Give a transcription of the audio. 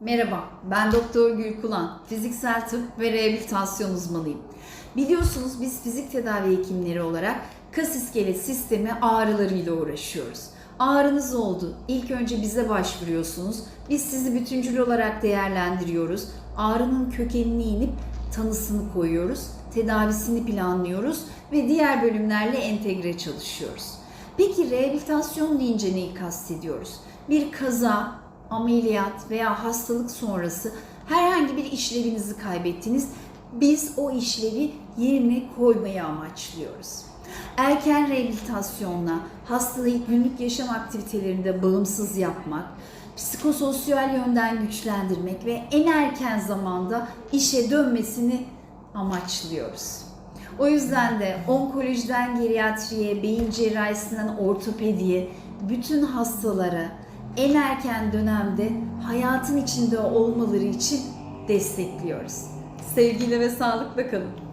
Merhaba, ben Doktor Gül Kulan. Fiziksel tıp ve rehabilitasyon uzmanıyım. Biliyorsunuz biz fizik tedavi hekimleri olarak kas iskelet sistemi ağrılarıyla uğraşıyoruz. Ağrınız oldu. İlk önce bize başvuruyorsunuz. Biz sizi bütüncül olarak değerlendiriyoruz. Ağrının kökenine inip tanısını koyuyoruz. Tedavisini planlıyoruz ve diğer bölümlerle entegre çalışıyoruz. Peki rehabilitasyon deyince neyi kastediyoruz? Bir kaza, ameliyat veya hastalık sonrası herhangi bir işlevinizi kaybettiniz. Biz o işlevi yerine koymayı amaçlıyoruz. Erken rehabilitasyonla hastayı günlük yaşam aktivitelerinde bağımsız yapmak, psikososyal yönden güçlendirmek ve en erken zamanda işe dönmesini amaçlıyoruz. O yüzden de onkolojiden geriatriye, beyin cerrahisinden ortopediye, bütün hastalara en erken dönemde hayatın içinde olmaları için destekliyoruz. Sevgiyle ve sağlıkla kalın.